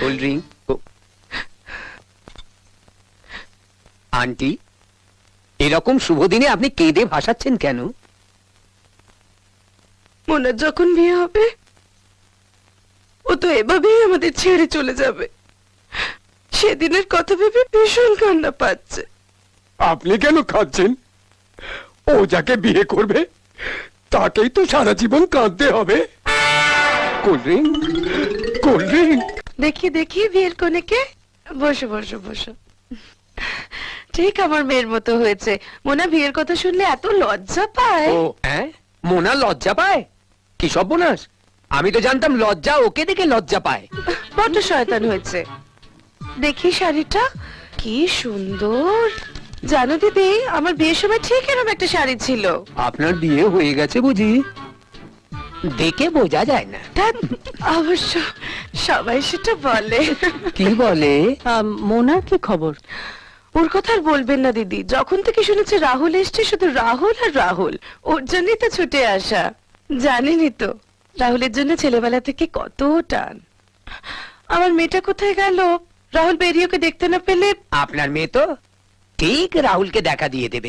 Cold drink aunty এরকম শুভ দিনে আপনি কেঁদে ভাসাচ্ছেন কেন? মোনার যখন বিয়ে হবে ও তো এভাবেই আমাদের ছেড়ে চলে যাবে। সেদিনের কথা ভেবে ভীষণ কান্না পাচ্ছে। আপনি কেন খাচ্ছেন ও যাকে বিয়ে করবে তাকেই তো সারা জীবন কাঁদতে হবে। কোল্ড ড্রিঙ্ক কোল্ড ড্রিঙ্ক দেখি দেখি বিয়ের কনেকে বসো বসো বসো। ঠিক আমার মেয়ের মতো হয়েছে। মোনা বিয়ের কথা শুনলে এত লজ্জা পায়। ও হ্যাঁ? মোনা লজ্জা পায়? কি সর্বনাশ আমি তো জানতাম লজ্জা ওকে দেখে লজ্জা পায়। বড্ড শয়তান হয়েছে। দেখি শাড়িটা। কি সুন্দর। জানো দিদি আমার বিয়ের সময় ঠিক এরকম একটা শাড়ি ছিল। আপনার বিয়ে হয়ে গেছে বুঝি? দেখে বোঝা যায় না। ধ্যাৎ, অবশ্য সবাই সেটা বলে। কি বলে? মোনার কি খবর? ওর কথা আর বলবেন না দিদি। যখন থেকে শুনেছে রাহুল এসছে শুধু রাহুল আর রাহুল। ওর জন্যই তো ছুটে আসা। জানেনই তো রাহুলের জন্য ছেলেবেলা থেকে কত টান। আমার মেয়েটা কোথায় গেল? রাহুল বেরিয়ে ওকে দেখতে না পেলে? আপনার মেয়ে তো ঠিক রাহুলকে দেখা দিয়ে দেবে।